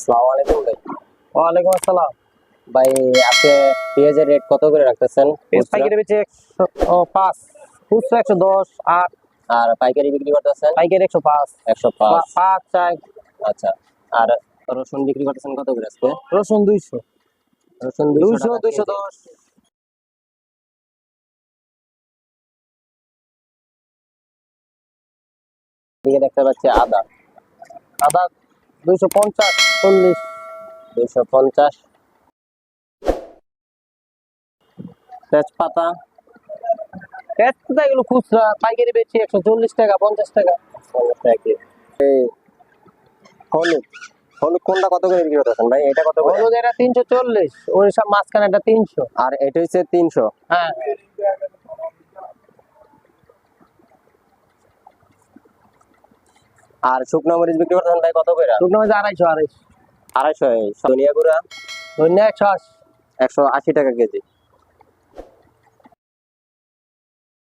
আসসালামু আলাইকুম ভাই। ওয়ালাইকুম আসসালাম। ভাই আপনি পেঁয়াজের রেট কত করে রাখতেছেন? পাইকারি বেচে একশো পাঁচ। খুচরা একশো দশ আট। আর পাইকারি বিক্রি করতেছেন? পাইকারি একশো পাঁচ। একশো পাঁচ। পাঁচ চার। আচ্ছা আর রসুন বিক্রি করতেছেন কত করে আজকে? রসুন দুইশো। রসুন দুইশো দুইশো দশ। দেখতে পাচ্ছি আদা। আদা দুইশো পঞ্চাশ চল্লিশ। দুইশো পঞ্চাশ। তেজপাতা। পেঁয়াজটা এগুলো খুচরা পাইকারি বেচি একশো চল্লিশ টাকা পঞ্চাশ টাকা। পঞ্চাশ টাকা। হলুদ। হলুদ কোনটা কত করে বিক্রি করতেছেন ভাই? এটা কত করে? হলুদ এটা তিনশো চল্লিশ ওই সব মাঝখানে এটা তিনশো। আর এটা হচ্ছে তিনশো। হ্যাঁ। আর শুকনো মরিচ বিক্রি করতেছেন ভাই কত করে শুকনো মরিচ আড়াইশো আড়াইশো। আড়াইশো ধনিয়া গুঁড়া? ধনিয়া একশো আশি। একশো আশি টাকা কেজি।